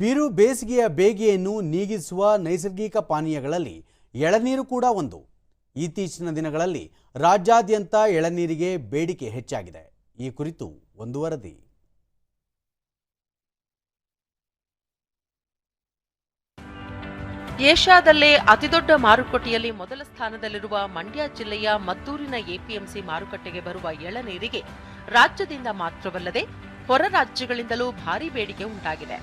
ಬಿರು ಬೇಸಿಗೆಯ ಬೇಗೆಯನ್ನು ನೀಗಿಸುವ ನೈಸರ್ಗಿಕ ಪಾನೀಯಗಳಲ್ಲಿ ಎಳನೀರು ಕೂಡ ಒಂದು. ಇತ್ತೀಚಿನ ದಿನಗಳಲ್ಲಿ ರಾಜ್ಯಾದ್ಯಂತ ಎಳನೀರಿಗೆ ಬೇಡಿಕೆ ಹೆಚ್ಚಾಗಿದೆ. ಈ ಕುರಿತು ಒಂದು ವರದಿ. ಏಷ್ಯಾದಲ್ಲೇ ಅತಿದೊಡ್ಡ ಮಾರುಕಟ್ಟೆಯಲ್ಲಿ ಮೊದಲ ಸ್ಥಾನದಲ್ಲಿರುವ ಮಂಡ್ಯ ಜಿಲ್ಲೆಯ ಮದ್ದೂರಿನ ಎಪಿಎಂಸಿ ಮಾರುಕಟ್ಟೆಗೆ ಬರುವ ಎಳನೀರಿಗೆ ರಾಜ್ಯದಿಂದ ಮಾತ್ರವಲ್ಲದೆ ಹೊರ ರಾಜ್ಯಗಳಿಂದಲೂ ಭಾರಿ ಬೇಡಿಕೆ ಉಂಟಾಗಿದೆ.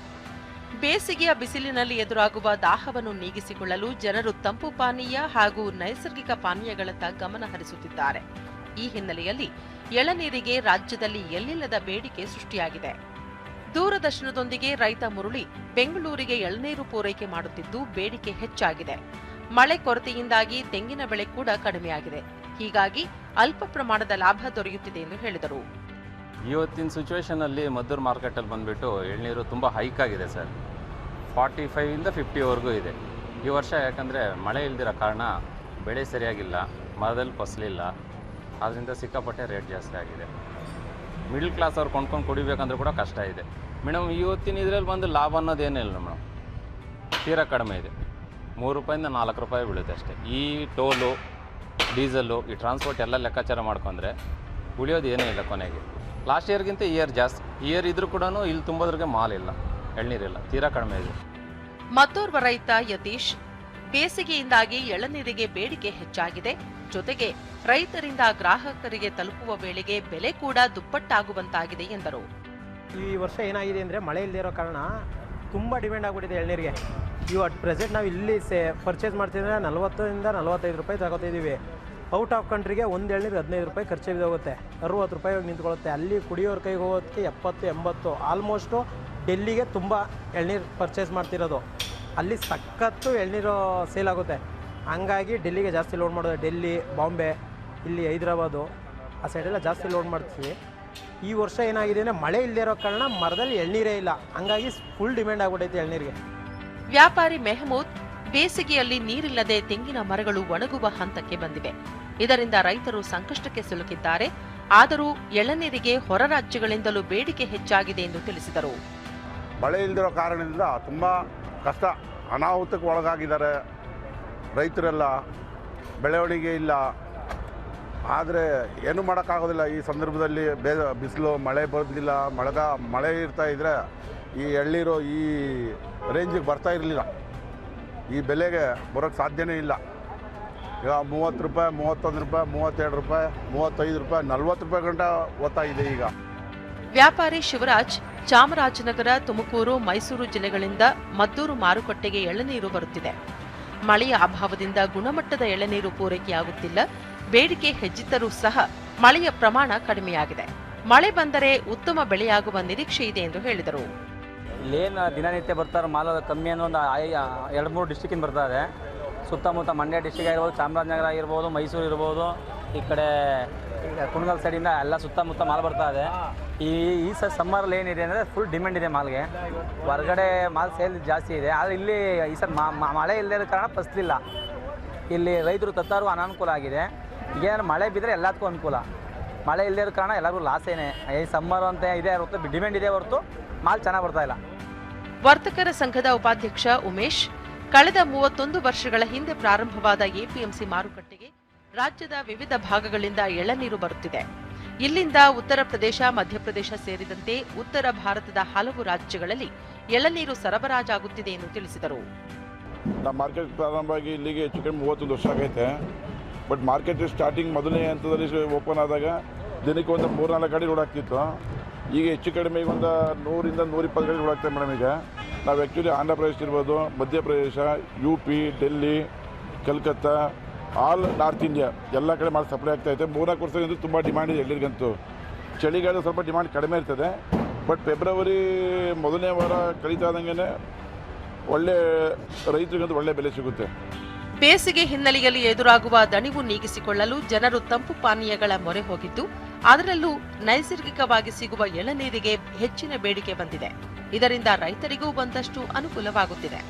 ಬೇಸಿಗೆಯ ಬಿಸಿಲಿನಲ್ಲಿ ಎದುರಾಗುವ ದಾಹವನ್ನು ನೀಗಿಸಿಕೊಳ್ಳಲು ಜನರು ತಂಪು ಪಾನೀಯ ಹಾಗೂ ನೈಸರ್ಗಿಕ ಪಾನೀಯಗಳತ್ತ ಗಮನ ಹರಿಸುತ್ತಿದ್ದಾರೆ. ಈ ಹಿನ್ನೆಲೆಯಲ್ಲಿ ಎಳನೀರಿಗೆ ರಾಜ್ಯದಲ್ಲಿ ಎಲ್ಲಿಲ್ಲದ ಬೇಡಿಕೆ ಸೃಷ್ಟಿಯಾಗಿದೆ. ದೂರದರ್ಶನದೊಂದಿಗೆ ರೈತ ಮುರುಳಿ ಬೆಂಗಳೂರಿಗೆ ಎಳನೀರು ಪೂರೈಕೆ ಮಾಡುತ್ತಿದ್ದು ಬೇಡಿಕೆ ಹೆಚ್ಚಾಗಿದೆ. ಮಳೆ ಕೊರತೆಯಿಂದಾಗಿ ತೆಂಗಿನ ಬೆಳೆ ಕೂಡ ಕಡಿಮೆಯಾಗಿದೆ. ಹೀಗಾಗಿ ಅಲ್ಪ ಪ್ರಮಾಣದ ಲಾಭ ದೊರೆಯುತ್ತಿದೆ ಎಂದು ಹೇಳಿದರು. ಇವತ್ತಿನ ಸಿಚುವೇಶನಲ್ಲಿ ಮದ್ದೂರು ಮಾರ್ಕೆಟಲ್ಲಿ ಬಂದ್ಬಿಟ್ಟು ಎಳ್ನೀರು ತುಂಬ ಹೈಕ್ ಆಗಿದೆ ಸರ್. ಫಾರ್ಟಿ ಫೈವಿಂದ ಫಿಫ್ಟಿವರೆಗೂ ಇದೆ. ಈ ವರ್ಷ ಯಾಕಂದರೆ ಮಳೆ ಇಲ್ದಿರೋ ಕಾರಣ ಬೆಳೆ ಸರಿಯಾಗಿಲ್ಲ, ಮರದಲ್ಲಿ ಫಸಲಿಲ್ಲ. ಅದರಿಂದ ಸಿಕ್ಕಾಪಟ್ಟೆ ರೇಟ್ ಜಾಸ್ತಿ ಆಗಿದೆ. ಮಿಡ್ಲ್ ಕ್ಲಾಸ್ ಅವ್ರು ಕೊಂಡ್ಕೊಂಡು ಕುಡಿಬೇಕಂದ್ರೂ ಕೂಡ ಕಷ್ಟ ಇದೆ. ಮೇಡಮ್ ಇವತ್ತಿನ ಇದರಲ್ಲಿ ಬಂದು ಲಾಭ ಅನ್ನೋದೇನಿಲ್ಲ ಮೇಡಮ್. ತೀರಾ ಕಡಿಮೆ ಇದೆ. ಮೂರು ರೂಪಾಯಿಂದ ನಾಲ್ಕು ರೂಪಾಯಿ ಬೀಳುತ್ತೆ ಅಷ್ಟೇ. ಈ ಟೋಲು ಡೀಸೆಲ್ಲು ಈ ಟ್ರಾನ್ಸ್ಪೋರ್ಟ್ ಎಲ್ಲ ಲೆಕ್ಕಾಚಾರ ಮಾಡ್ಕೊಂಡ್ರೆ ಉಳಿಯೋದು ಏನೂ ಇಲ್ಲ ಕೊನೆಗೆ. ಲಾಸ್ಟ್ ಇಯರ್ಗಿಂತ ಇಯರ್ ಜಾಸ್ತಿ ಇಯರ್ ಇದ್ರೂ ಕೂಡ ಇಲ್ಲಿ ತುಂಬೋದ್ರಿಗೆ ಮಾಲ್ ಇಲ್ಲ, ಎಳ್ನೀರಿಲ್ಲ. ತೀರಾ ಕಡಿಮೆ ಇದೆ. ಮತ್ತೋರ್ವ ರೈತ ಯತೀಶ್ ಬೇಸಿಗೆಯಿಂದಾಗಿ ಎಳನೀರಿಗೆ ಬೇಡಿಕೆ ಹೆಚ್ಚಾಗಿದೆ. ಜೊತೆಗೆ ರೈತರಿಂದ ಗ್ರಾಹಕರಿಗೆ ತಲುಪುವ ವೇಳೆಗೆ ಬೆಲೆ ಕೂಡ ದುಪ್ಪಟ್ಟಾಗುವಂತಾಗಿದೆ ಎಂದರು. ಈ ವರ್ಷ ಏನಾಗಿದೆ ಅಂದರೆ ಮಳೆ ಇಲ್ಲದೆ ಇರೋ ಕಾರಣ ತುಂಬ ಡಿಮ್ಯಾಂಡ್ ಆಗ್ಬಿಟ್ಟಿದೆ ಎಳ್ನೀರಿಗೆ. ಇವು ಅಟ್ ಪ್ರೆಸೆಂಟ್ ನಾವು ಇಲ್ಲಿ ಸೇ ಪರ್ಚೇಸ್ ಮಾಡ್ತಿದ್ರೆ ನಲವತ್ತರಿಂದ ನಲವತ್ತೈದು ರೂಪಾಯಿ ತಗೋತಿದ್ದೀವಿ ಔಟ್ ಆಫ್ ಕಂಟ್ರಿಗೆ ಒಂದು ಎಳ್ನೀರು ಹದಿನೈದು ರೂಪಾಯಿ ಖರ್ಚು ಹೋಗುತ್ತೆ. ಅರುವತ್ತು ರೂಪಾಯಿ ಹೋಗಿ ನಿಂತ್ಕೊಳ್ಳುತ್ತೆ. ಅಲ್ಲಿ ಕುಡಿಯೋರ ಕೈಗೆ ಹೋಗೋದಕ್ಕೆ ಎಪ್ಪತ್ತು, ಎಂಬತ್ತು ಆಲ್ಮೋಸ್ಟು ಡೆಲ್ಲಿಗೆ ತುಂಬ ಎಳ್ನೀರು ಪರ್ಚೇಸ್ ಮಾಡ್ತಿರೋದು. ಅಲ್ಲಿ ಸಖತ್ತು ಎಳ್ನೀರು ಸೇಲ್ ಆಗುತ್ತೆ. ಹಂಗಾಗಿ ಡೆಲ್ಲಿಗೆ ಜಾಸ್ತಿ ಲೋಡ್ ಮಾಡೋದು ಡೆಲ್ಲಿ ಬಾಂಬೆ ಇಲ್ಲಿ ಹೈದ್ರಾಬಾದು ಆ ಸೈಡೆಲ್ಲ ಜಾಸ್ತಿ ಲೋಡ್ ಮಾಡ್ತೀವಿ. ಈ ವರ್ಷ ಏನಾಗಿದೆ ಅಂದರೆ ಮಳೆ ಇಲ್ಲದೆ ಇರೋ ಕಾರಣ ಮರದಲ್ಲಿ ಎಳ್ನೀರೇ ಇಲ್ಲ. ಹಂಗಾಗಿ ಫುಲ್ ಡಿಮ್ಯಾಂಡ್ ಆಗ್ಬಿಟ್ಟೈತೆ ಎಳ್ನೀರಿಗೆ. ವ್ಯಾಪಾರಿ ಮೆಹಮೂದ್ ಬೇಸಿಗೆಯಲ್ಲಿ ನೀರಿಲ್ಲದೆ ತೆಂಗಿನ ಮರಗಳು ಒಣಗುವ ಹಂತಕ್ಕೆ ಬಂದಿವೆ. ಇದರಿಂದ ರೈತರು ಸಂಕಷ್ಟಕ್ಕೆ ಸಿಲುಕಿದ್ದಾರೆ. ಆದರೂ ಎಳನೀರಿಗೆ ಹೊರ ರಾಜ್ಯಗಳಿಂದಲೂ ಬೇಡಿಕೆ ಹೆಚ್ಚಾಗಿದೆ ಎಂದು ತಿಳಿಸಿದರು. ಮಳೆ ಇಲ್ಲದಿರೋ ಕಾರಣದಿಂದ ತುಂಬ ಕಷ್ಟ, ಅನಾಹುತಕ್ಕೆ ಒಳಗಾಗಿದ್ದಾರೆ. ರೈತರೆಲ್ಲ ಬೆಳವಣಿಗೆ ಇಲ್ಲ. ಆದರೆ ಏನು ಮಾಡೋಕ್ಕಾಗೋದಿಲ್ಲ. ಈ ಸಂದರ್ಭದಲ್ಲಿ ಬೇ, ಬಿಸಿಲು, ಮಳೆ ಬರೋದಿಲ್ಲ. ಮಳೆಗ, ಮಳೆ ಇರ್ತಾ ಇದ್ದರೆ ಈ ಎಳ್ಳೀರು ಈ ರೇಂಜಿಗೆ ಬರ್ತಾ ಇರಲಿಲ್ಲ. ಈ ಬೆಲೆಗೆ ಬರೋಕ್ಕೆ ಸಾಧ್ಯನೇ ಇಲ್ಲ. ಈಗ ಮೂವತ್ತು ರೂಪಾಯಿ, ಮೂವತ್ತೊಂದು ರೂಪಾಯಿ, ಮೂವತ್ತೆರಡು ರೂಪಾಯಿ, ಮೂವತ್ತೈದು ರೂಪಾಯಿ, ನಲ್ವತ್ತು ರೂಪಾಯಿ ಗಂಟ ಓದ್ತಾ ಇದೆ ಈಗ. ವ್ಯಾಪಾರಿ ಶಿವರಾಜ್ ಚಾಮರಾಜನಗರ, ತುಮಕೂರು, ಮೈಸೂರು ಜಿಲ್ಲೆಗಳಿಂದ ಮದ್ದೂರು ಮಾರುಕಟ್ಟೆಗೆ ಎಳನೀರು ಬರುತ್ತಿದೆ. ಮಳೆಯ ಅಭಾವದಿಂದ ಗುಣಮಟ್ಟದ ಎಳನೀರು ಪೂರೈಕೆಯಾಗುತ್ತಿಲ್ಲ. ಬೇಡಿಕೆ ಹೆಚ್ಚಿದ್ದರೂ ಸಹ ಮಳೆಯ ಪ್ರಮಾಣ ಕಡಿಮೆಯಾಗಿದೆ. ಮಳೆ ಬಂದರೆ ಉತ್ತಮ ಬೆಳೆಯಾಗುವ ನಿರೀಕ್ಷೆ ಇದೆ ಎಂದು ಹೇಳಿದರು. ಇಲ್ಲೇನು ದಿನನಿತ್ಯ ಬರ್ತಾರೆ, ಮಾಲ ಕಮ್ಮಿ ಅನ್ನೋ ಒಂದು ಎರಡು ಮೂರು ಡಿಸ್ಟಿಕ್ಕಿಂದ ಬರ್ತಾರೆ ಸುತ್ತಮುತ್ತ ಮಂಡ್ಯ ಡಿಸ್ಟಿಕ್ ಆಗಿರ್ಬೋದು, ಚಾಮರಾಜನಗರ ಆಗಿರ್ಬೋದು, ಮೈಸೂರು ಇರ್ಬೋದು, ಈ ಕಡೆ ಕುಣಗಲ್ ಸೈಡಿಂದ ಎಲ್ಲ ಸುತ್ತಮುತ್ತ ಮಾಲ್ ಬರ್ತಾ ಇದೆ. ಈ ಈ ಸ ಸಮ್ಮರಲ್ಲಿ ಏನಿದೆ ಅಂದರೆ ಫುಲ್ ಡಿಮ್ಯಾಂಡ್ ಇದೆ ಮಾಲ್ಗೆ. ಹೊರಗಡೆ ಮಾಲ್ ಸೇಲ್ ಜಾಸ್ತಿ ಇದೆ. ಆದರೆ ಇಲ್ಲಿ ಈ ಸರ್ ಮಳೆ ಇಲ್ಲದ ಕಾರಣ ಫಸ್ಲಿಲ್ಲ. ಇಲ್ಲಿ ರೈತರು ತತ್ತಾರು ಅನಾನುಕೂಲ ಆಗಿದೆ. ಈಗೇನಾದ್ರು ಮಳೆ ಬಿದ್ದರೆ ಎಲ್ಲದಕ್ಕೂ ಅನುಕೂಲ. ಮಳೆ ಇಲ್ಲದೆ ಕಾರಣ ಎಲ್ಲರಿಗೂ ಲಾಸೇನೆ ಈ ಸಮ್ಮರ್ ಅಂತ ಇದೆ ಹೊರತು ಡಿಮ್ಯಾಂಡ್ ಇದೆ ಹೊರತು ಮಾಲ್ ಚೆನ್ನಾಗಿ ಬರ್ತಾ ಇಲ್ಲ. ವರ್ತಕರ ಸಂಘದ ಉಪಾಧ್ಯಕ್ಷ ಉಮೇಶ್, ಕಳೆದ ಮೂವತ್ತೊಂದು ವರ್ಷಗಳ ಹಿಂದೆ ಪ್ರಾರಂಭವಾದ ಎಪಿಎಂಸಿ ಮಾರುಕಟ್ಟೆಗೆ ರಾಜ್ಯದ ವಿವಿಧ ಭಾಗಗಳಿಂದ ಎಳನೀರು ಬರುತ್ತಿದೆ. ಇಲ್ಲಿಂದ ಉತ್ತರ ಪ್ರದೇಶ ಮಧ್ಯಪ್ರದೇಶ ಸೇರಿದಂತೆ ಉತ್ತರ ಭಾರತದ ಹಲವು ರಾಜ್ಯಗಳಲ್ಲಿ ಎಳನೀರು ಸರಬರಾಜಾಗುತ್ತಿದೆ ಎಂದು ತಿಳಿಸಿದರು. ಮಾರ್ಕೆಟ್ ಪ್ರಾರಂಭ ಆಗಿ ಇಲ್ಲಿಗೆ ಹೆಚ್ಚು ಕಡಿಮೆ ಮೂವತ್ತೊಂದು ವರ್ಷ ಆಗೈತೆ. ಬಟ್ ಮಾರ್ಕೆಟ್ ಸ್ಟಾರ್ಟಿಂಗ್ ಮೊದಲನೇ ಹಂತದಲ್ಲಿ ಓಪನ್ ಆದಾಗ ದಿನಕ್ಕೆ ಒಂದು ಮೂರ್ನಾಲ್ಕು ಗಾಡಿ ರೋಡ್ ಆಗ್ತಿತ್ತು. ಈಗ ಹೆಚ್ಚು ಕಡಿಮೆ ಈಗ ಒಂದು ನೂರಿಂದ ನೂರಿಪ್ಪತ್ತು ಗಾಡಿ ರೋಡ್ ಮೇಡಮ್ ಈಗ. ನಾವು ಆ್ಯಕ್ಚುಲಿ ಆಂಧ್ರ ಪ್ರದೇಶ ಇರ್ಬೋದು Madhya Pradesh U P Delhi Calcutta all north India ಎಲ್ಲ ಕಡೆ ಮಾಡಿ ಸಪ್ಲೈ ಆಗ್ತಾಯಿದೆ ಮೂರ್ನಾಲ್ಕು ವರ್ಷದಿಂದ ತುಂಬ ಡಿಮ್ಯಾಂಡ್ ಇದೆ ಎಲ್ಲರಿಗಂತೂ ಚಳಿಗಾಲ ಸ್ವಲ್ಪ ಡಿಮ್ಯಾಂಡ್ ಕಡಿಮೆ ಇರ್ತದೆ. ಬಟ್ ಫೆಬ್ರವರಿ ಮೊದಲನೇ ವಾರ ಕಳೀತಾ ಒಳ್ಳೆ ರೈತರಿಗಂತೂ ಒಳ್ಳೆ ಬೆಲೆ ಸಿಗುತ್ತೆ. ಬೇಸಿಗೆ ಹಿನ್ನೆಲೆಯಲ್ಲಿ ಎದುರಾಗುವ ದಣಿವು ನೀಗಿಸಿಕೊಳ್ಳಲು ಜನರು ತಂಪು ಪಾನೀಯಗಳ ಮೊರೆ ಹೋಗಿದ್ದು, ಅದರಲ್ಲೂ ನೈಸರ್ಗಿಕವಾಗಿ ಸಿಗುವ ಎಳನೀರಿಗೆ ಹೆಚ್ಚಿನ ಬೇಡಿಕೆ ಬಂದಿದೆ. ಇದರಿಂದ ರೈತರಿಗೂ ಒಂದಷ್ಟು ಅನುಕೂಲವಾಗುತ್ತಿದೆ.